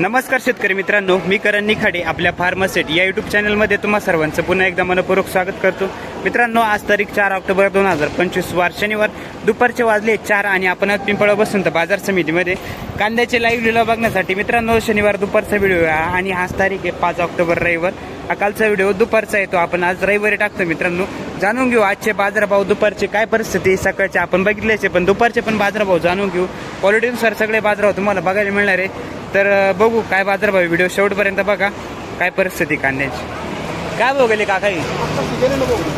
नमस्कार शेतकरी मित्रांनो मी करण निखाडे आपल्या फार्मसेट या युट्यूब चॅनलमध्ये तुम्हा सर्वांचं पुन्हा एकदा मनपूर्वक स्वागत करतो. मित्रांनो आज तारीख चार ऑक्टोबर दोन हजार पंचवीस वार शनिवार. दुपारचे वाजले चार आणि आपण आज पिंपळा बसून तर बाजार समितीमध्ये. कांद्याचे लाईव्ह लिलाव बघण्यासाठी मित्रांनो शनिवार दुपारचा व्हिडिओ आणि आज तारीख आहे पाच ऑक्टोबर रविवार. हा कालचा व्हिडिओ दुपारचा येतो. आपण आज रविवारी टाकतो मित्रांनो. जाणून घेऊ आजचे बाजारभाव दुपारचे काय परिस्थिती सकाळचे आपण बघितल्याचे पण दुपारचे पण बाजारभाव जाणून घेऊ. क्वालिटीनुसार सगळे बाजारभाव तुम्हाला बघायला मिळणार आहे. तर बघू काय बाजारभाव व्हिडिओ शेवटपर्यंत बघा. काय परिस्थिती कांद्याची. काय बघले गेले काका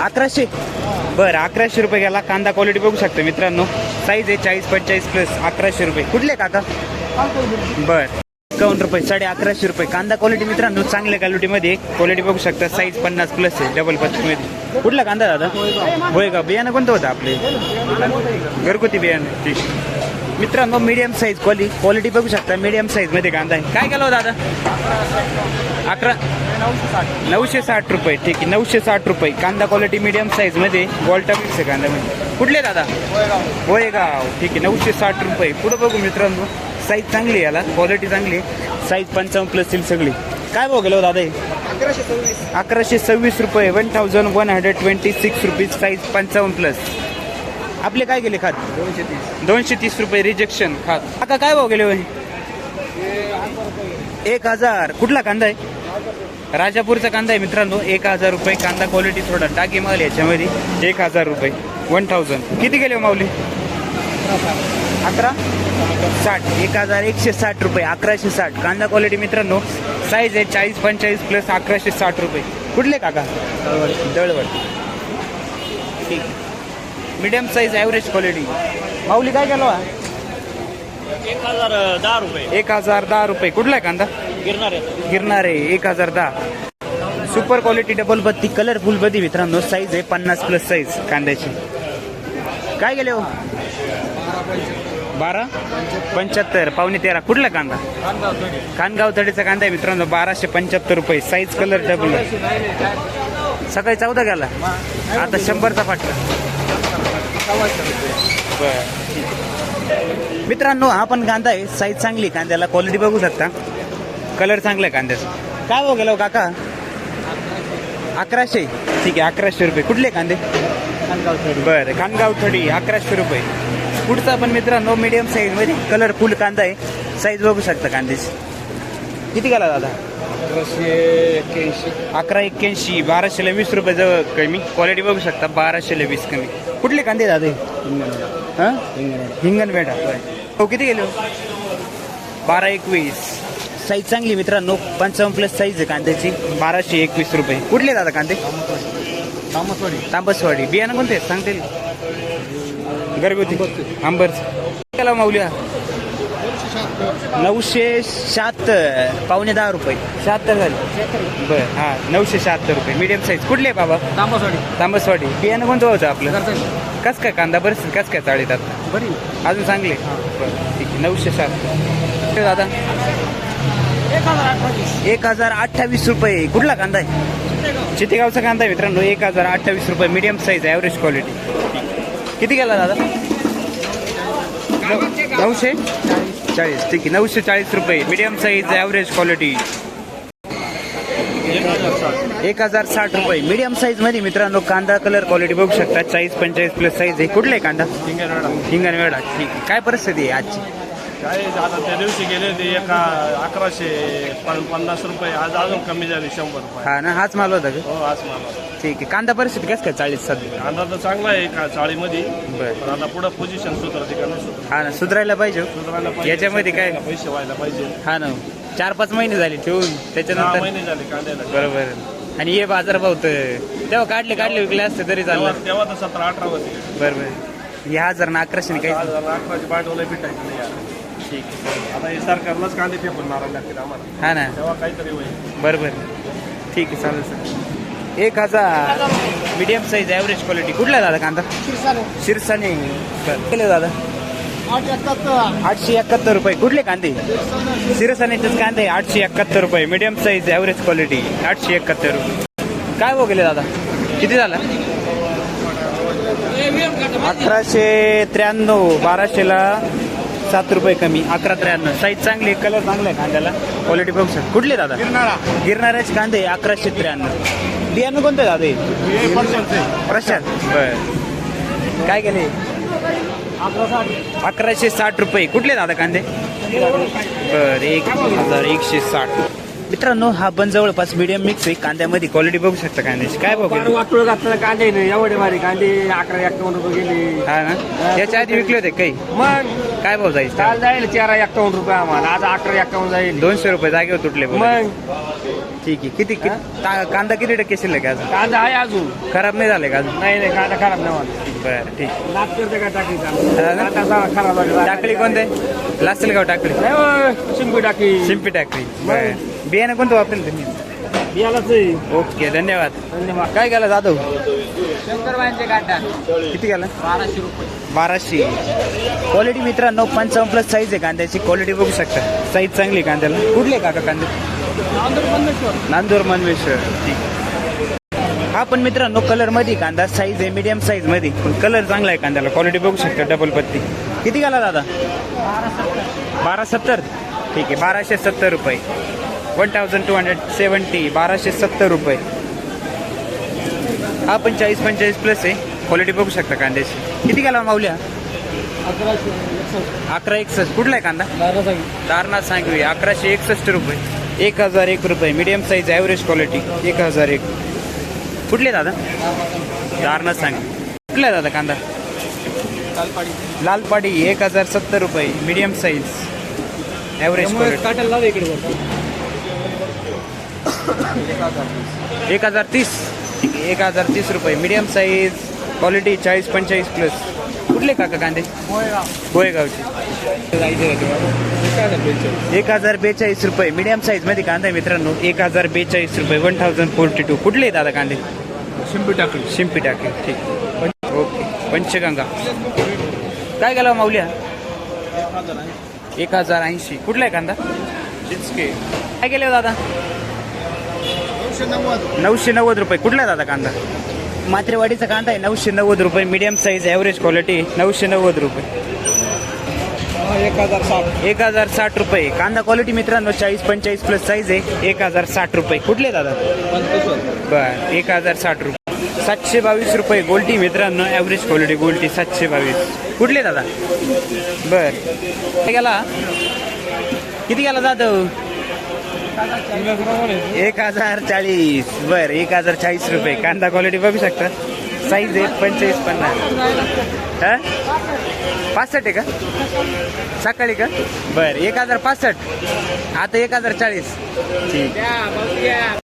अकराशे. बरं अकराशे रुपये गेला. कांदा क्वालिटी बघू शकतो मित्रांनो. साईज आहे चाळीस पंचेचाळीस प्लस अकराशे रुपये. कुठले काका? बर. एकावन्न रुपये साडे अकराशे रुपये. कांदा क्वालिटी मित्रांनो चांगल्या क्वालिटीमध्ये क्वालिटी बघू शकता साईज पन्नास प्लस आहे डबलमध्ये. कुठला कांदा दादा? होय का बियाणं कोणतं होतं आपले? घरगुती बियाणं. ठीक मित्रांनो मीडियम साईज क्वालिटी क्वालिटी बघू शकता मीडियम साईजमध्ये कांदा आहे. काय केलं हो दादा? अकरा नऊशे साठ रुपये. ठीक आहे नऊशे साठ रुपये. कांदा क्वालिटी मीडियम साईजमध्ये वॉल्टा मिक्स आहे म्हणजे कुठले दादा? होय गाव ठीक आहे नऊशे साठ रुपये. पुढे बघू मित्रांनो. साईज चांगली आहे याला. क्वालिटी चांगली आहे. साईज पंचावन्न प्लस येईल सगळी. काय भाव गेलो हो दादा हे? अकराशे सव्वीस रुपये one thousand one hundred twenty six rupees size पंचावन्न प्लस आपले काय गेले खात? दोनशे तीस रुपये रिजेक्शन खात. आता काय भाव गेले हो एक हजार. कुठला कांदा आहे? राजापूरचा कांदा आहे मित्रांनो. एक हजार रुपये कांदा क्वालिटी थोडा टाकी माल याच्यामध्ये. एक हजार रुपये. वन थाउजंड किती गेले हो माऊली? अकरा? साठ. एक हजार एकशे साठ रुपये अकराशे साठ. कांदा क्वालिटी मित्रांनो साईज आहे चाळीस पंचेचाळीस प्लस अकराशे साठ रुपये. कुठले काका? दळवड. ठीक. मीडियम साईज ॲव्हरेज क्वालिटी माऊली काय केलं? एक हजार दहा रुपये. एक हजार दहा रुपये. कुठला आहे कांदा? गिरणार आहे. गिरणार आहे. एक हजार दहा. सुपर क्वालिटी डबल बत्ती कलरफुल बत्ती मित्रांनो. साईज आहे पन्नास प्लस साईज कांद्याची. काय गेले हो? बारा? पंच्याहत्तर. पावणे तेरा. कुठला कांदा? खानगाव तडीचा कांदा आहे मित्रांनो. बाराशे पंच्याहत्तर रुपये. साईज कलर डबल सकाळी चौदा गेला आता शंभरचा फाटला मित्रांनो हा पण कांदा आहे. साईज चांगली कांद्याला क्वालिटी बघू शकता. कलर चांगला आहे कांद्याचा. काय भाव गेला हो काका? अकराशे. ठीक आहे अकराशे रुपये. कुठले कांदे? बरं खानगाव थडी अकराशे रुपये. पुढचा पण मित्रांनो मीडियम साईजमध्ये कलरफुल कांदा आहे. साईज बघू शकता कांद्याची. किती गेला दादा? अकरा एक्क्याऐंशी बाराशेला वीस रुपये जवळ कमी. क्वालिटी बघू शकता बाराशेला वीस कमी. कुठले कांदे दादा हे? हा? हिंगणवेढा हो किती गेले हो? बारा एकवीस. साईज चांगली मित्रांनो. पंचावन्न प्लस साईज आहे कांद्याची. बाराशे एकवीस रुपये. कुठले दादा कांदे? तांबसवाडी बियाणं कोणते? सांगते घरगुती. आंबरच केला माऊल्या नऊशे शहात्तर. पावणे दहा रुपये. शहात्तर झाले. बरं हां नऊशे शहात्तर रुपये. मीडियम साईज कुठले बाबा? तांबासवाडी. तांबसवाडी. बियाणं कोणतं होतं आपलं? कस काय कांदा? बरं कस काय चाळीत आता? बरी. अजून चांगले? बरं ठीक आहे. नऊशे सात ते दादा. एक हजार अठ्ठावीस एक हजार अठ्ठावीस रुपये. कुठला कांदा आहे? चितेगावचा कांदा आहे मित्रांनो. एक हजार अठ्ठावीस रुपये. मीडियम साईज ॲव्हरेज क्वालिटी किती गेला दादा? नऊ- नऊशे? चाळीस ठीक आहे. नऊशे चाळीस रुपये. मीडियम साईज ॲव्हरेज क्वालिटी एक हजार साठ रुपये. मीडियम साईजमध्ये मित्रांनो कांदा कलर क्वालिटी बघू शकता. चाळीस पंचेचाळीस प्लस साईज आहे. कुठला कांदा? हिंगणवेडा ठीक आहे. काय परिस्थिती आहे आजची? काय आता त्या दिवशी गेले ते एका अकराशे पन- पन्नास रुपये. आज अजून कमी झाले शंभर रुपये. हा ना हाच माल होता का? हो आज मला ठीक आहे. कांदा परिस्थिती कसं काय चाळीस सध्या? कांदा तर चांगला आहे का चाळीमध्ये. बरं. पण आता पुढं पोझिशन सुधारते का नाही सुधारत? हा ना सुधारायला पाहिजे हो. सुधारायला पाहिजे. याच्यामध्ये काय? पैसे व्हायला पाहिजे. हा ना. चार पाच महिने झाले ठेवून. सहा त्याच्यानंतर महिने झाले कांद्याला. बरोबर. आणि हे बाजार भाव तर तेव्हा काढले काढले विकले असते तरी तेव्हा चाललं. तेव्हा तर सतरा अठरा होते. बरोबर. या हजार ना अकराशे काही आज अकराचे पाठवलं भेटायचं नाही यार. ठीक आहे. आता हे सरकारलाच कांदे मारायला लागतील आम्हाला. हा ना. तेव्हा काहीतरी होईल. बरोबर. ठीक आहे चालेल सर एक हजार मीडियम साईज ॲव्हरेज क्वालिटी कुठला दादा कांदा? शिरसाने बरं. केले दादा? आठशे एकाहत्तर रुपये. कुठले कांदे? शिरसानेचेच कांदे आठशे एकाहत्तर रुपये. मीडियम साईज ॲव्हरेज क्वालिटी आठशे एकाहत्तर रुपये. काय भाव गेले दादा? किती झाला? अकराशे त्र्याण्णव बाराशेला सात रुपये कमी अकरा त्र्याण्णव. साईज चांगली आहे कलर चांगला आहे कांद्याला. क्वालिटी बघू शकतो. कुठले दादा? गिरणाऱ्याचे कांदे अकराशे त्र्याण्णव. बियाणं कोणतं दादा? प्रशांत. बर. काय केले? अकराशे साठ रुपये. कुठले दादा कांदे? बर एक हजार एकशे साठ. मित्रांनो हा पण जवळपास मीडियम मिक्स आहे. कांद्यामध्ये क्वालिटी बघू शकता कांद्याची काय बघू? वाटोळ घातलं कांदे नाही? एवढे मारे कांदे अकरा एकावन्न रुपये गेले. हा ना? त्याच्या आधी विकले होते काही? मग? काय भाव जायचं काल जाईल तेरा एकावन्न रुपये आम्हाला. आज अकरा एकावन्न जाईल. दोनशे रुपये जागेवर तुटले. मग? ठीक आहे. किती किती- ता- कांदा किती टक्के शिल्लक आहे अजून? कांदा आहे अजून. खराब नाही झाले का अजून? नाही नाही कांदा खराब नाही होत. बरं ठीक. करते का टाकली ना? कांदा सारा खराब झाला. कोणते? गाव टाकळी. नाही हो, शिंपी टाकली शिंपी टाकळी. बरं. बियाणं कोणतं वापरेल तुम्ही? बियालाच आहे. ओके धन्यवाद. धन्यवाद. काय केलं जाधव? शंकरबाईंचे कांदा किती गेला बाराशे रुपये. बाराशे. क्वालिटी मित्रांनो पंचावन्न प्लस साईज आहे कांद्याची. क्वालिटी बघू शकता. साईज चांगली आहे कांद्याला. कुठले आहे काका कांदे? नांदूर मनवेश्वर ठीक. हा पण मित्रांनो कलरमध्ये कांदा साईज आहे मीडियम साईजमध्ये. पण कलर चांगला आहे कांद्याला. क्वालिटी बघू शकता डबल पत्ती. किती गेला दादा? बारा सत्तर. ठीक आहे बाराशे सत्तर रुपये. One thousand two hundred seventy बाराशे सत्तर रुपये. हा पण चाळीस पंचेचाळीस प्लस आहे. क्वालिटी बघू शकता कांद्याची. किती गेला माऊल्या? अकरा एकसष्ट. कुठला आहे कांदा? दारनाथ सांगवी. अकराशे एकसष्ट रुपये. एक हजार एक रुपये. मीडियम साईज ॲव्हरेज क्वालिटी एक हजार एक. कुठले दादा? दारनाथ सांगवी. कुठला आहे दादा कांदा? लालपाडी. एक हजार सत्तर रुपये. मीडियम साईज ॲव्हरेज क्वालिटी एक हजार तीस. एक हजार तीस रुपये. मीडियम साईज क्वालिटी चाळीस पंचेचाळीस प्लस कुठले काका कांदे? गोयगावचे. एक हजार बेचाळीस रुपये. मीडियम साईजमध्ये कांदा आहे मित्रांनो. एक हजार बेचाळीस रुपये. वन थाउजंड फोर्टी टू कुठले दादा कांदे? शिंपी टाकली. शिंपी टाके ठीक. ओके. पंचगंगा. काय गेला माऊल्या? एक हजार ऐंशी. कुठला आहे कांदा? काय गेले हो दादा? नऊशे नव्वद. रुपये. कुठला आहे दादा कांदा? मात्रेवाडीचा कांदा आहे नऊशे नव्वद रुपये. मीडियम साईज ॲव्हरेज क्वालिटी नऊशे नव्वद रुपये. एक हजार साठ. एक हजार साठ रुपये. कांदा क्वालिटी मित्रांनो चाळीस पंचेचाळीस प्लस साईज आहे. एक हजार साठ रुपये. कुठले दादा? बर एक हजार साठ रुपये. सातशे बावीस रुपये गोल्टी मित्रांनो ॲव्हरेज क्वालिटी गोल्टी सातशे बावीस. कुठले दादा? बर. काय गेला? किती गेला जाधव? एक हजार चाळीस बर एक हजार चाळीस रुपये. कांदा क्वालिटी बघू शकता. साईज आहे पंचेचाळीस पन्नास. हा? पासष्ट आहे का? सकाळी का? बर एक हजार पासष्ट. आता एक हजार चाळीस. ठीक.